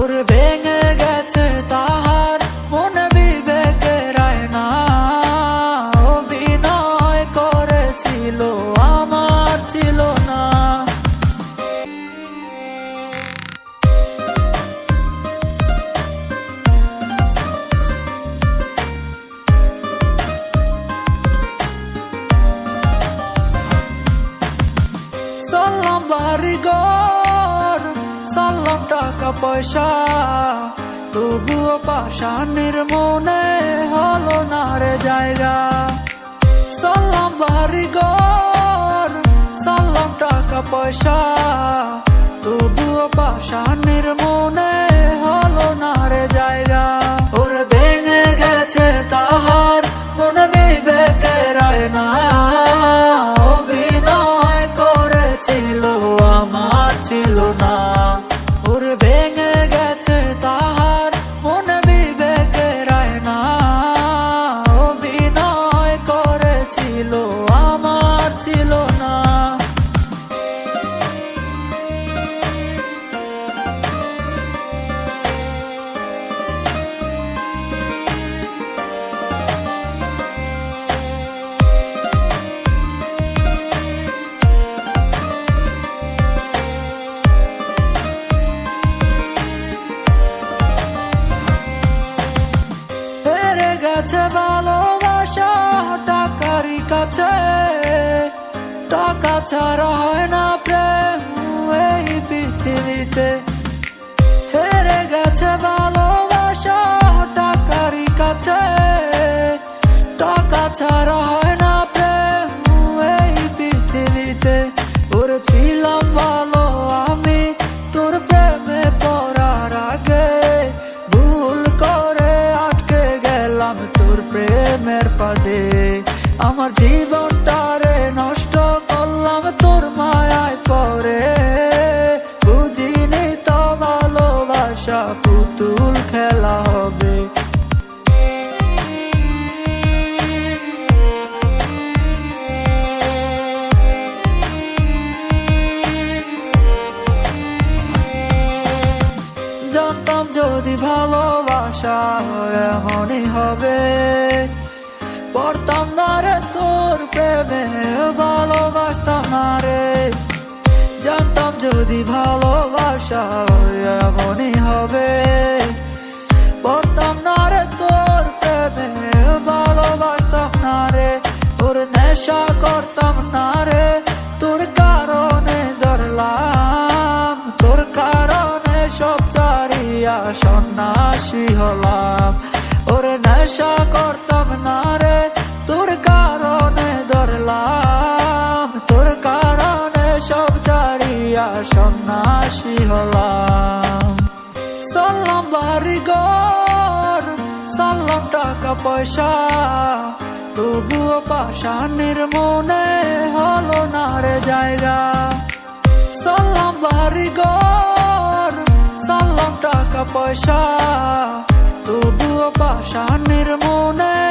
ওর ভেঙে টাকা পয়সা, তবুও পাশানের মনে হলো না রে জায়গা। সাল্লাম বাড়ি গর সাল্লাম টাকা পয়সা, তবুও পাশানের মনে করেছিল আমার ছিল না। গেছে ভালোবাসা কাছে টাকা ছাড়া হয় না জানতাম যদি ভালোবাসা এমনই হবে। পড়তাম না রে তোর প্রেমে, ভালোবাসতাম না রে। জানতাম যদি ভালোবাসা এমনই হবে। পড়তাম না রে তোর প্রেমে, ভালোবাসতাম না রে। তোর নেশা করতাম না সন্ন্যাসী হলাম। ওর নেশা করতাম না রে, তোর কারণে ধরলাম। তোর কারণে সব চারিয়া সন্ন্যাসী হলাম। সাল্লাম বাড়ি ঘর, সাল্লাম টাকা পয়সা, তবুও পাশানের মনে পয়সা তবুও পাশানের মনে